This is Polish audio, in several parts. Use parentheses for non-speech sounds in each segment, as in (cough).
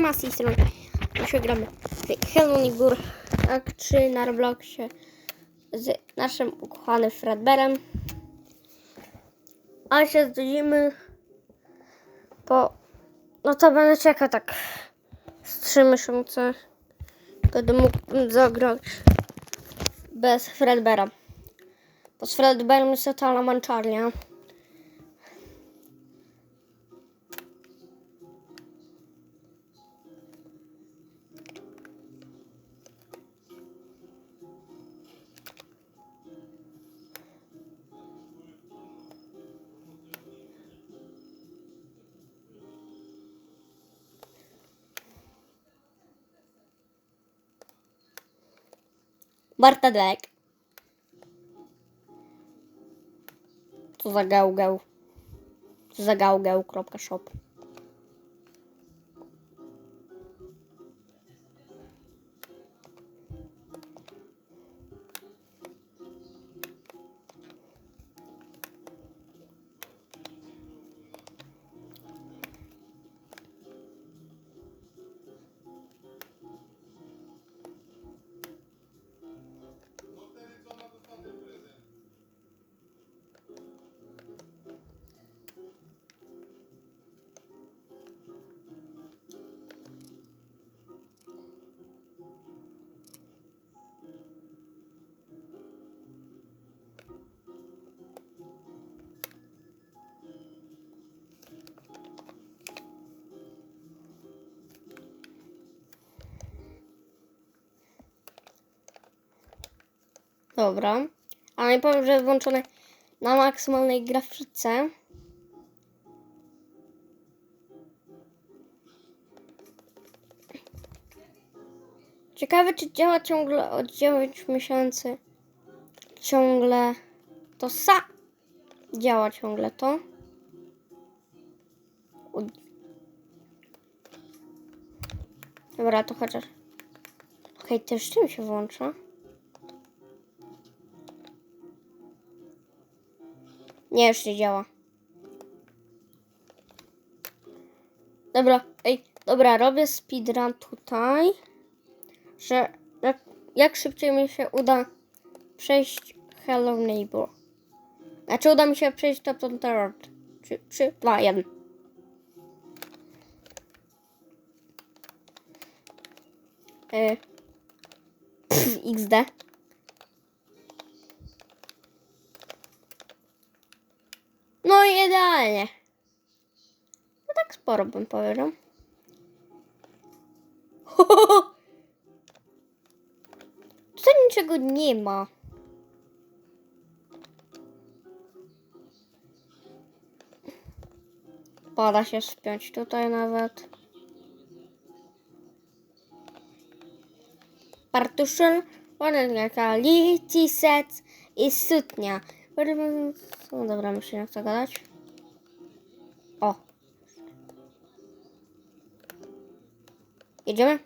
Siema, z tej strony. Dzisiaj gramy w Hello Neighbor Act 3 na Robloxie z naszym ukochanym Fredberem. A się zdziwimy po... No to będę czekał tak z 3 miesiące. Będę mógł zagrać bez Fredbera. Bo z Fredberem jest totalna męczarnia. Marta Dek. Co za gałgał. Co za gałgał.shop. Dobra. A nie powiem, że włączone na maksymalnej grafice. Ciekawe, czy działa ciągle od 9 miesięcy. Ciągle to sa. Działa ciągle to. Od... Dobra, to chociaż. Okej, też czym się włącza? Nie, już nie działa. Dobra, ej, dobra, robię speedrun tutaj, że jak, jak szybciej mi się uda przejść Hello Neighbor. Znaczy uda mi się przejść Top on Third. 3, 2, 1. E, pff, XD. Idealnie. No tak sporo bym powiedział. (laughs) Tutaj niczego nie ma. Pada się spiąć tutaj nawet. Partition, quality sets i sutnia. No dobra, myślę, jak to gadać. O. Jedziemy?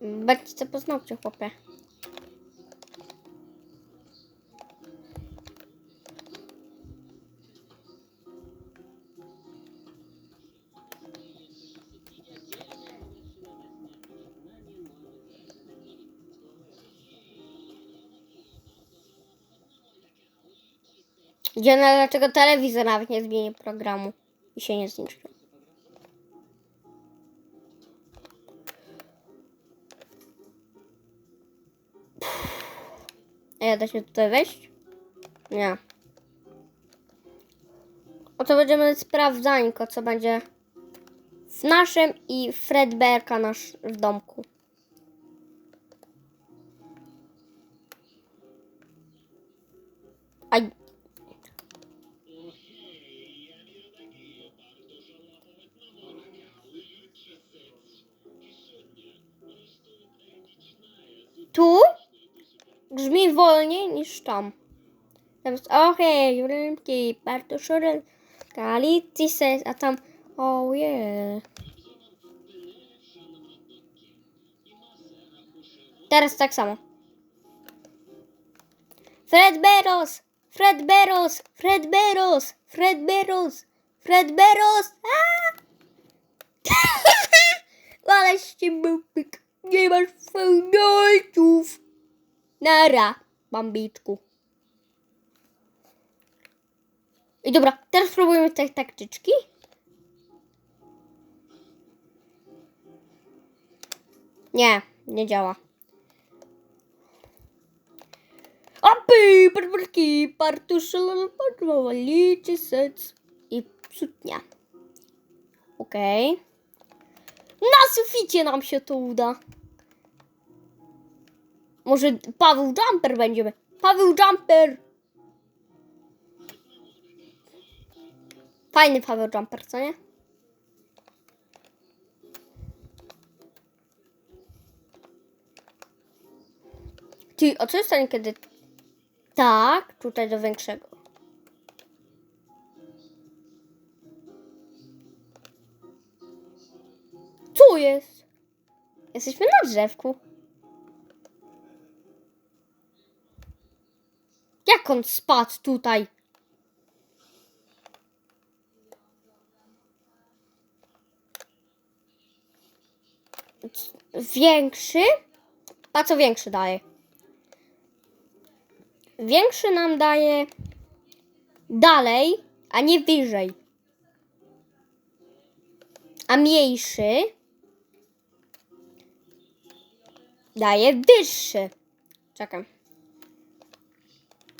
Bądźcie poznawcie, chłopie. Gdzie na dlaczego telewizor nawet nie zmieni programu i się nie zniszczy. A ja da się tutaj wejść? Nie. Oto będziemy sprawdzanko, co będzie w naszym i Fredberka nasz w domku. Wolniej niż tam. Zamiast okej, rynki, bardzo szuryn, koalicji ses, a tam oh yeah. Teraz tak samo. Fred Beros! Fred Beros! Fred Beros! Fred Beros! Fred Beros! (laughs) Ale ściemupyk! Nie masz fałdolców! Nara, bambiczku. I dobra, teraz spróbujemy te taktyczki. Nie, nie działa. Apy, parparki, partuszal, parwalicie sec i sutnia. Okej. Na suficie nam się to uda. Może Paweł Jumper będziemy. Paweł Jumper! Fajny Paweł Jumper, co nie? Ty, a co jest stanie, kiedy... Tak, tutaj do większego. Co jest? Jesteśmy na drzewku. Jak on spadł tutaj? Większy? A co większy daje? Większy nam daje dalej, a nie wyżej. A mniejszy daje wyższy. Czekam.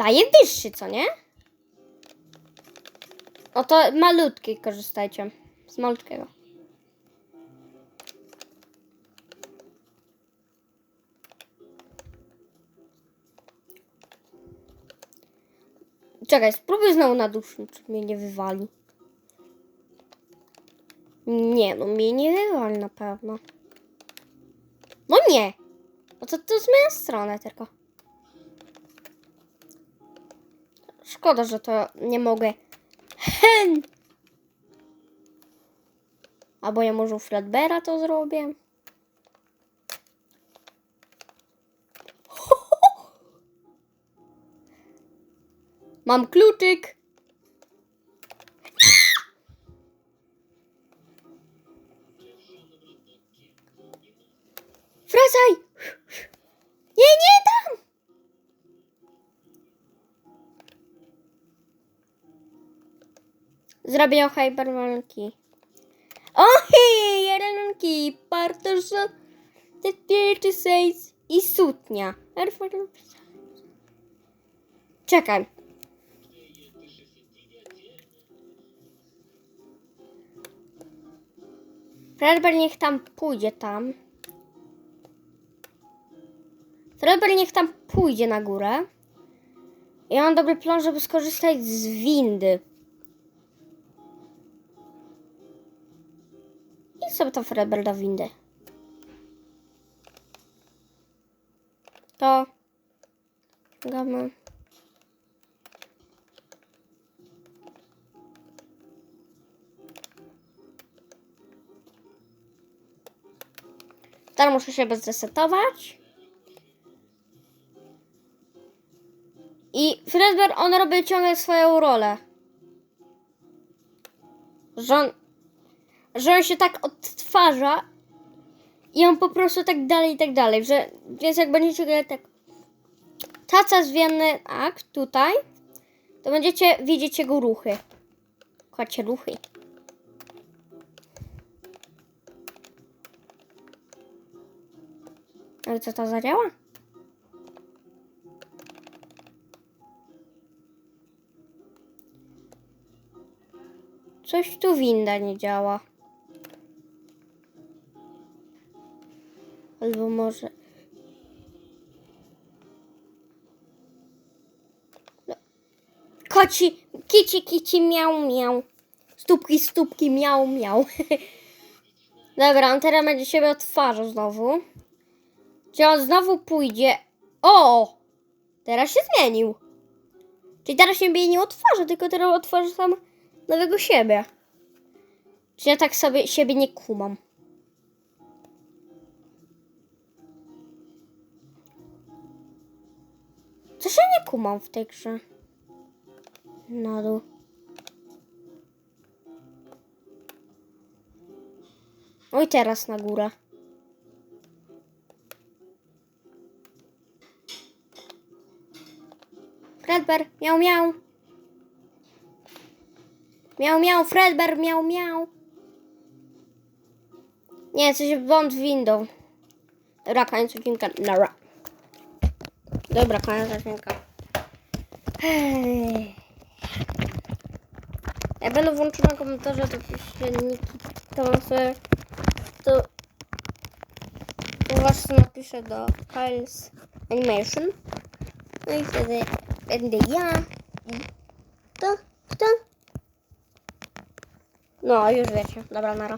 Daje wyższy, co nie? O to malutki korzystajcie. Z malutkiego. Czekaj, spróbuj znowu na duszy, czy mnie nie wywali. Nie, no mnie nie wywali na pewno. No nie. No to, to zmienia stronę tylko. Szkoda, że to nie mogę. Hen! Albo ja może u Fredbera to zrobię. Mam kluczyk. Zrobię hypermalki. Ojej, jerenki, partosze, te pierwsze sejs i sutnia. Czekaj. Fredbear niech tam pójdzie tam. Fredbear niech tam pójdzie na górę. Ja mam dobry plan, żeby skorzystać z windy. Sobie to Fredbear do windy. To. Gamy. Teraz muszę się bezresetować. I Fredbear, on robi ciągle swoją rolę. Że on, że on się tak odtwarza i on po prostu tak dalej i tak dalej, że więc jak będziecie grać tak taca zmienny akt tutaj, to będziecie widzieć jego ruchy. Kocie ruchy. Ale co to zadziała? Coś tu winda nie działa. Może. No. Koci, kici, kici, miał, miał. Stópki, stópki, miał, miał. (laughs) Dobra, on teraz będzie siebie odtwarzał znowu. Czy on znowu pójdzie? O! Teraz się zmienił. Czyli teraz się nie otworzy, tylko teraz otworzy sam nowego siebie. Czy ja tak sobie siebie nie kumam? Kumam w tej grze. na dół. Oj, teraz na górę. Fredbear, miał, miał. Miał, miał, Fredbear, miał, miał. Nie, coś błąd w windą. Dobra, koniec odcinka. Nara. Dobra, koniec odcinka. Ja będę włączył na komentarze, to piszcie niki. To mam sobie, to u was napiszę do Kyle's Animation. No i wtedy będę ja to, kto? No, już wiecie. Dobra, nara.